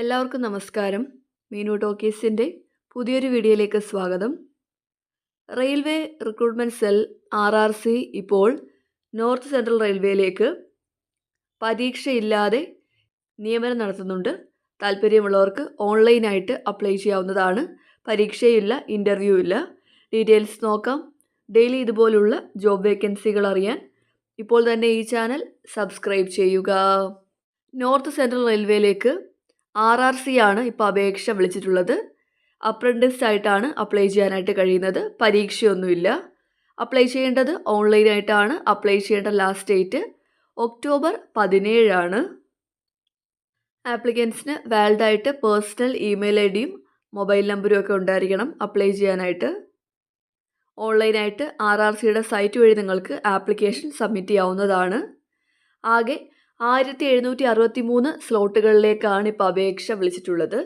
എല്ലാവർക്കും നമസ്കാരം. മീനു ടോക്കീസിന്റെ പുതിയൊരു വീഡിയോയിലേക്ക് സ്വാഗതം. Railway recruitment cell R R C ഇപ്പോൾ നോർത്ത് സെൻട്രൽ റെയിൽവേയിലേക്ക് പരീക്ഷയില്ലാതെ നിയമനം നടത്തുന്നുണ്ട്. താല്പര്യമുള്ളവർക്ക് ഓൺലൈനായിട്ട് അപ്ലൈ ചെയ്യാവുന്നതാണ്. പരീക്ഷയില്ല ഇന്റർവ്യൂ ഇല്ല ഡീറ്റെയിൽസ് നോക്കാം. ഡെയിലി ഇതുപോലുള്ള ജോബ് വേക്കൻസികൾ അറിയാൻ ഇപ്പോൾ തന്നെ ഈ ചാനൽ സബ്സ്ക്രൈബ് ചെയ്യുക. നോർത്ത് സെൻട്രൽ റെയിൽവേയിലേക്ക് ആർ ആർ സി ആണ് ഇപ്പോൾ അപേക്ഷ വിളിച്ചിട്ടുള്ളത്. അപ്രന്റിസ് ആയിട്ടാണ് അപ്ലൈ ചെയ്യാനായിട്ട് കഴിയുന്നത്. പരീക്ഷയൊന്നുമില്ല. അപ്ലൈ ചെയ്യേണ്ടത് ഓൺലൈനായിട്ടാണ് അപ്ലൈ ചെയ്യേണ്ട ലാസ്റ്റ് ഡേറ്റ് ഒക്ടോബർ പതിനേഴാണ്. ആപ്ലിക്കൻസിന് വാലിഡായിട്ട് പേഴ്സണൽ ഇമെയിൽ ഐ ഡിയും മൊബൈൽ നമ്പറും ഒക്കെ ഉണ്ടായിരിക്കണം അപ്ലൈ ചെയ്യാനായിട്ട്. ഓൺലൈനായിട്ട് ആർ ആർ സിയുടെ സൈറ്റ് വഴി നിങ്ങൾക്ക് ആപ്ലിക്കേഷൻ സബ്മിറ്റ് ചെയ്യാവുന്നതാണ്. ആകെ ആയിരത്തി എഴുന്നൂറ്റി അറുപത്തി മൂന്ന് സ്ലോട്ടുകളിലേക്കാണ് ഇപ്പോൾ അപേക്ഷ വിളിച്ചിട്ടുള്ളത്.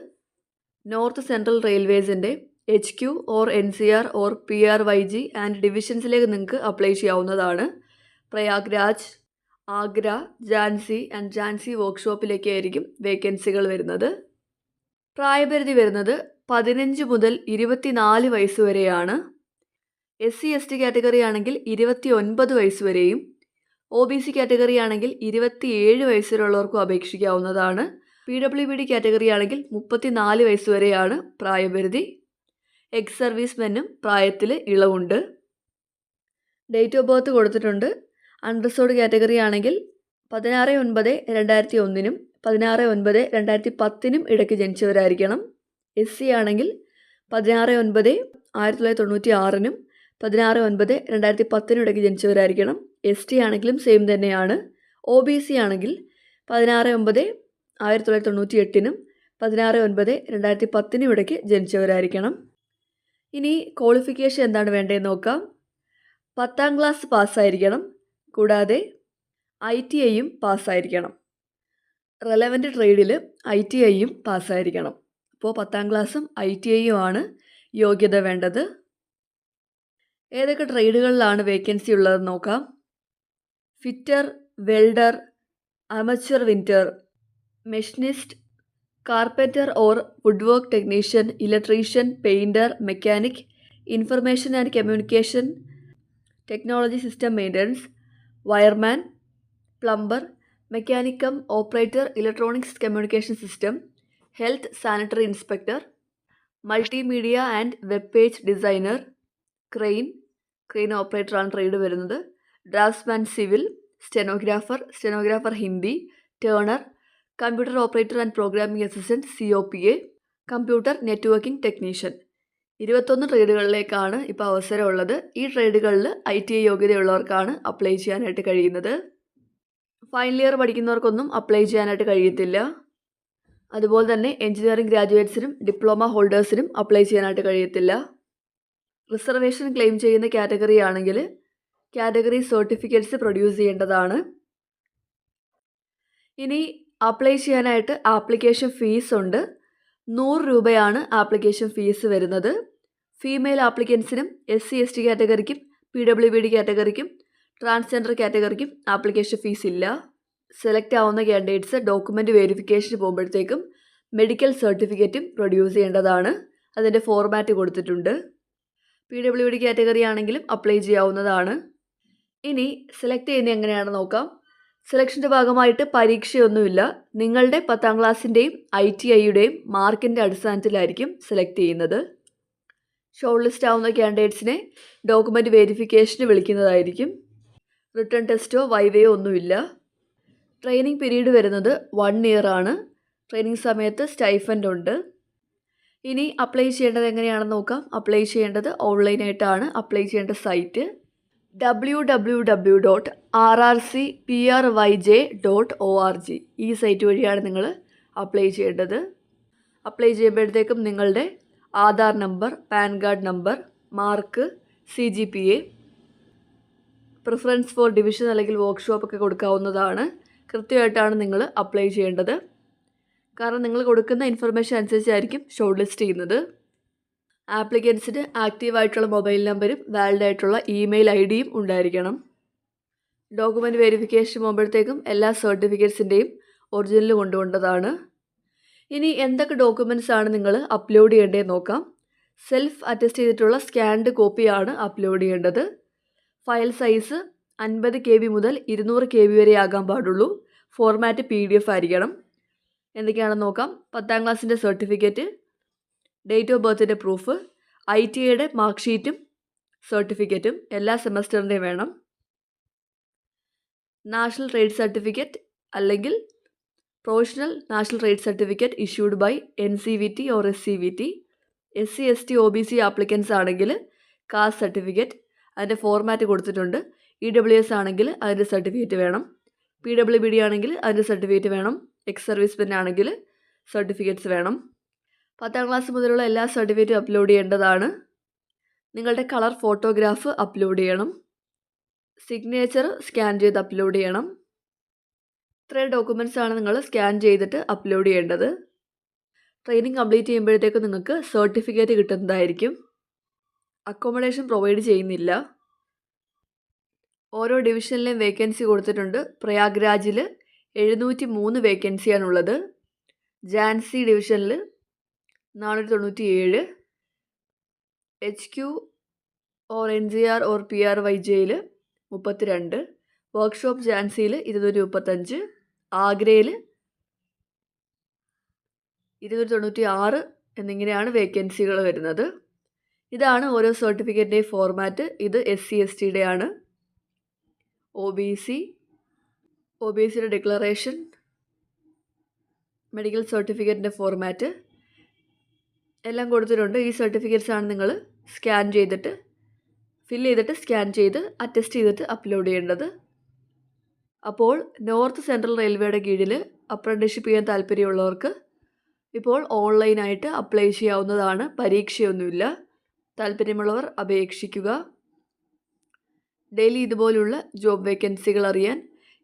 North central റെയിൽവേസിന്റെ H Q or N C R or P R Y G and ഡിവിഷൻസിലേക്ക് നിങ്ങൾക്ക് അപ്ലൈ ചെയ്യാവുന്നതാണ്. പ്രയാഗ്രാജ് ആഗ്ര ജാൻസി ആൻഡ് ജാൻസി വർക്ക്ഷോപ്പിലേക്കായിരിക്കും വേക്കൻസികൾ വരുന്നത്. പ്രായപരിധി വരുന്നത് പതിനഞ്ച് മുതൽ ഇരുപത്തിനാല് വയസ്സ് വരെയാണ്. S C S T category ആണെങ്കിൽ ഇരുപത്തി ഒൻപത് വയസ്സ് വരെയും ഒ ബി സി കാറ്റഗറി ആണെങ്കിൽ ഇരുപത്തിയേഴ് വയസ്സിലുള്ളവർക്കും അപേക്ഷിക്കാവുന്നതാണ്. P W B D category ആണെങ്കിൽ മുപ്പത്തിനാല് വയസ്സ് വരെയാണ് പ്രായപരിധി എക്സ് സർവീസ്മെനും പ്രായത്തിൽ ഇളവുണ്ട്. ഡേറ്റ് ഓഫ് ബർത്ത് കൊടുത്തിട്ടുണ്ട്. അൺറിസോർഡ് കാറ്റഗറി ആണെങ്കിൽ പതിനാറ് ഒൻപത് രണ്ടായിരത്തി ഒന്നിനും പതിനാറ് ഒൻപത് രണ്ടായിരത്തി പത്തിനും ഇടയ്ക്ക് ജനിച്ചവരായിരിക്കണം. എസ് സി ആണെങ്കിൽ പതിനാറ് ഒൻപത് ആയിരത്തി തൊള്ളായിരത്തി തൊണ്ണൂറ്റി ആറിനും പതിനാറ് ഒൻപത് രണ്ടായിരത്തി പത്തിനിടയ്ക്ക് ജനിച്ചവരായിരിക്കണം. എസ് ടി ആണെങ്കിലും സെയിം തന്നെയാണ്. ഒ ബി സി ആണെങ്കിൽ പതിനാറ് ഒൻപത് ആയിരത്തി തൊള്ളായിരത്തി തൊണ്ണൂറ്റി എട്ടിനും പതിനാറ് ഒൻപത് രണ്ടായിരത്തി പത്തിനും ഇടയ്ക്ക് ജനിച്ചവരായിരിക്കണം. ഇനി ക്വാളിഫിക്കേഷൻ എന്താണ് വേണ്ടതെന്ന് നോക്കാം. പത്താം ക്ലാസ് പാസ്സായിരിക്കണം. കൂടാതെ ഐ ടി ഐയും പാസ്സായിരിക്കണം റെലവന്റ് ട്രേഡിൽ ഐ ടി ഐയും പാസ്സായിരിക്കണം. അപ്പോൾ പത്താം ക്ലാസ്സും ഐ ടി ഐയും ആണ് യോഗ്യത വേണ്ടത്. ഏതൊക്കെ ട്രേഡുകളിലാണ് വേക്കൻസി ഉള്ളതെന്ന് നോക്കാം. Fitter welder armature winder machinist carpenter or wood work technician electrician painter mechanic information and communication technology system maintenance wireman plumber മെക്കാനിക്കം operator electronics communication system health sanitary inspector multimedia and web page designer crane crane ഓപ്പറേറ്ററാണ് trade വരുന്നത്. Draughtsman civil stenographer stenographer Hindi turner computer operator and programming assistant C O P A computer networking technician. ഇരുപത്തൊന്ന് ട്രേഡുകളിലേക്കാണ് ഇപ്പോൾ അവസരമുള്ളത്. ഈ ട്രേഡുകളിൽ I T I യോഗ്യതയുള്ളവർക്കാണ് apply ചെയ്യാനായിട്ട് കഴിയുന്നത്. Final year പഠിക്കുന്നവർക്കൊന്നും apply ചെയ്യാനായിട്ട് കഴിയത്തില്ല. അതുപോലെ തന്നെ എഞ്ചിനീയറിംഗ് ഗ്രാജുവേറ്റ്സിനും ഡിപ്ലോമ ഹോൾഡേഴ്സിനും അപ്ലൈ ചെയ്യാനായിട്ട് കഴിയത്തില്ല. റിസർവേഷൻ ക്ലെയിം ചെയ്യുന്ന കാറ്റഗറി ആണെങ്കിൽ കാറ്റഗറി സർട്ടിഫിക്കറ്റ്സ് പ്രൊഡ്യൂസ് ചെയ്യേണ്ടതാണ്. ഇനി അപ്ലൈ ചെയ്യാനായിട്ട് ആപ്ലിക്കേഷൻ ഫീസ് ഉണ്ട്. നൂറ് രൂപയാണ് ആപ്ലിക്കേഷൻ ഫീസ് വരുന്നത്. ഫീമെയിൽ ആപ്ലിക്കൻസിനും എസ് സി എസ് ടി കാറ്റഗറിക്കും പി ഡബ്ല്യു ബി ഡി കാറ്റഗറിക്കും ട്രാൻസ്ജെൻഡർ കാറ്റഗറിക്കും ആപ്ലിക്കേഷൻ ഫീസ് ഇല്ല. സെലക്ട് ആവുന്ന കാൻഡിഡേറ്റ്സ് ഡോക്യുമെന്റ് വെരിഫിക്കേഷന് പോകുമ്പോഴത്തേക്കും മെഡിക്കൽ സർട്ടിഫിക്കറ്റും പ്രൊഡ്യൂസ് ചെയ്യേണ്ടതാണ്. അതിന്റെ ഫോർമാറ്റ് കൊടുത്തിട്ടുണ്ട്. പി ഡബ്ല്യു ഡി കാറ്റഗറി ആണെങ്കിലും അപ്ലൈ ചെയ്യാവുന്നതാണ്. ഇനി സെലക്ട് ചെയ്യുന്നത് എങ്ങനെയാണെന്ന് നോക്കാം. സെലക്ഷന്റെ ഭാഗമായിട്ട് പരീക്ഷയൊന്നുമില്ല. നിങ്ങളുടെ പത്താം ക്ലാസ്സിന്റെയും ഐ ടി ഐയുടെയും മാർക്കിന്റെ അടിസ്ഥാനത്തിലായിരിക്കും സെലക്ട് ചെയ്യുന്നത്. ഷോർട്ട് ലിസ്റ്റ് ആവുന്ന ക്യാൻഡിഡേറ്റ്സിനെ ഡോക്യുമെന്റ് വെരിഫിക്കേഷന് വിളിക്കുന്നതായിരിക്കും. റിട്ടേൺ ടെസ്റ്റോ വൈവയോ ഒന്നുമില്ല. ട്രെയിനിങ് പീരീഡ് വരുന്നത് വൺ ഇയർ ആണ്. ട്രെയിനിങ് സമയത്ത് സ്റ്റൈഫന്റ് ഉണ്ട്. ഇനി അപ്ലൈ ചെയ്യേണ്ടത് എങ്ങനെയാണെന്ന് നോക്കാം. അപ്ലൈ ചെയ്യേണ്ടത് ഓൺലൈനായിട്ടാണ് അപ്ലൈ ചെയ്യേണ്ട site W W W dot R R C P R Y J dot O R G ഈ സൈറ്റ് വഴിയാണ് നിങ്ങൾ അപ്ലൈ ചെയ്യേണ്ടത്. അപ്ലൈ ചെയ്യുമ്പോഴത്തേക്കും നിങ്ങളുടെ Aadhaar number PAN card number mark C G P A preference for division അല്ലെങ്കിൽ workshop ഒക്കെ കൊടുക്കാവുന്നതാണ്. കൃത്യമായിട്ടാണ് നിങ്ങൾ അപ്ലൈ ചെയ്യേണ്ടത്. കാരണം നിങ്ങൾ കൊടുക്കുന്ന ഇൻഫർമേഷൻ അനുസരിച്ചായിരിക്കും ഷോർട്ട് ലിസ്റ്റ് ചെയ്യുന്നത്. ആപ്ലിക്കൻസിന് ആക്റ്റീവായിട്ടുള്ള മൊബൈൽ നമ്പരും വാലിഡ് ആയിട്ടുള്ള ഇമെയിൽ ഐ ഡിയും ഉണ്ടായിരിക്കണം. ഡോക്യുമെന്റ് വെരിഫിക്കേഷൻ പോകുമ്പോഴത്തേക്കും എല്ലാ സർട്ടിഫിക്കറ്റ്സിന്റെയും ഒറിജിനൽ കൊണ്ടുകൊണ്ടതാണ് ഇനി എന്തൊക്കെ ഡോക്യുമെന്റ്സ് ആണ് നിങ്ങൾ അപ്ലോഡ് ചെയ്യേണ്ടതെന്ന് നോക്കാം. സെൽഫ് അറ്റസ്റ്റ് ചെയ്തിട്ടുള്ള സ്കാൻഡ് കോപ്പിയാണ് അപ്ലോഡ് ചെയ്യേണ്ടത്. ഫയൽ സൈസ് അൻപത് കെ ബി മുതൽ ഇരുന്നൂറ് കെ ബി വരെ ആകാൻ പാടുള്ളൂ. ഫോർമാറ്റ് പി ഡി എഫ് ആയിരിക്കണം. എന്തൊക്കെയാണെന്ന് നോക്കാം. പത്താം ക്ലാസ്സിന്റെ സർട്ടിഫിക്കറ്റ് ഡേറ്റ് ഓഫ് ബർത്തിന്റെ പ്രൂഫ് ഐ ടി ഐയുടെ മാർക്ക് ഷീറ്റും സർട്ടിഫിക്കറ്റും എല്ലാ സെമസ്റ്ററിന്റെയും വേണം. നാഷണൽ ട്രേഡ് സർട്ടിഫിക്കറ്റ് അല്ലെങ്കിൽ professional national trade certificate issued by N C V T or S C V T S C S T O B C applicants ആണെങ്കിൽ caste certificate അതിന്റെ format കൊടുത്തിട്ടുണ്ട്. ഇ ഡബ്ല്യു എസ് ആണെങ്കിൽ അതിന്റെ certificate വേണം. P W B D ആണെങ്കിൽ അതിന്റെ certificate വേണം. Ex service men ആണെങ്കിൽ സർട്ടിഫിക്കറ്റ്സ് വേണം. പത്താം ക്ലാസ് മുതലുള്ള എല്ലാ സർട്ടിഫിക്കറ്റും അപ്ലോഡ് ചെയ്യേണ്ടതാണ്. നിങ്ങളുടെ കളർ ഫോട്ടോഗ്രാഫ് അപ്ലോഡ് ചെയ്യണം. സിഗ്നേച്ചർ സ്കാൻ ചെയ്ത് അപ്ലോഡ് ചെയ്യണം. ഇത്രയും ഡോക്യുമെന്റ്സ് ആണ് നിങ്ങൾ സ്കാൻ ചെയ്തിട്ട് അപ്ലോഡ് ചെയ്യേണ്ടത്. ട്രെയിനിങ് കംപ്ലീറ്റ് ചെയ്യുമ്പോഴത്തേക്ക് നിങ്ങൾക്ക് സർട്ടിഫിക്കറ്റ് കിട്ടുന്നതായിരിക്കും. അക്കോമഡേഷൻ പ്രൊവൈഡ് ചെയ്യുന്നില്ല. ഓരോ ഡിവിഷനിലെയും വേക്കൻസി കൊടുത്തിട്ടുണ്ട്. പ്രയാഗ്രാജിൽ എഴുന്നൂറ്റി മൂന്ന് വേക്കൻസിയാണുള്ളത് ജാൻസി ഡിവിഷനിൽ നാനൂറ്റി തൊണ്ണൂറ്റി ഏഴ് H Q or N G R or P R Y jail മുപ്പത്തി രണ്ട് വർക്ക്ഷോപ്പ് ജാൻസിയിൽ ഇരുന്നൂറ്റി മുപ്പത്തഞ്ച് ആഗ്രയിൽ ഇരുന്നൂറ്റി തൊണ്ണൂറ്റി ആറ് എന്നിങ്ങനെയാണ് വേക്കൻസികൾ വരുന്നത്. ഇതാണ് ഓരോ സർട്ടിഫിക്കറ്റിന്റെയും ഫോർമാറ്റ് ഇത് എസ് സി എസ് ടിയുടെ ആണ് O B C O B സിയുടെ ഡിക്ലറേഷൻ മെഡിക്കൽ സർട്ടിഫിക്കറ്റിന്റെ ഫോർമാറ്റ് എല്ലാം കൊടുത്തിട്ടുണ്ട്. ഈ സർട്ടിഫിക്കറ്റ്സ് ആണ് നിങ്ങൾ സ്കാൻ ചെയ്തിട്ട് ഫില്ല് ചെയ്തിട്ട് സ്കാൻ ചെയ്ത് അറ്റസ്റ്റ് ചെയ്തിട്ട് അപ്ലോഡ് ചെയ്യേണ്ടത്. അപ്പോൾ നോർത്ത് സെൻട്രൽ റെയിൽവേയുടെ കീഴിൽ അപ്രന്റിഷിപ്പ് ചെയ്യാൻ താല്പര്യമുള്ളവർക്ക് ഇപ്പോൾ ഓൺലൈനായിട്ട് അപ്ലൈ ചെയ്യാവുന്നതാണ്. പരീക്ഷയൊന്നുമില്ല. താല്പര്യമുള്ളവർ അപേക്ഷിക്കുക. ഡെയിലി ഇതുപോലുള്ള ജോബ് വേക്കൻസികൾ അറിയാൻ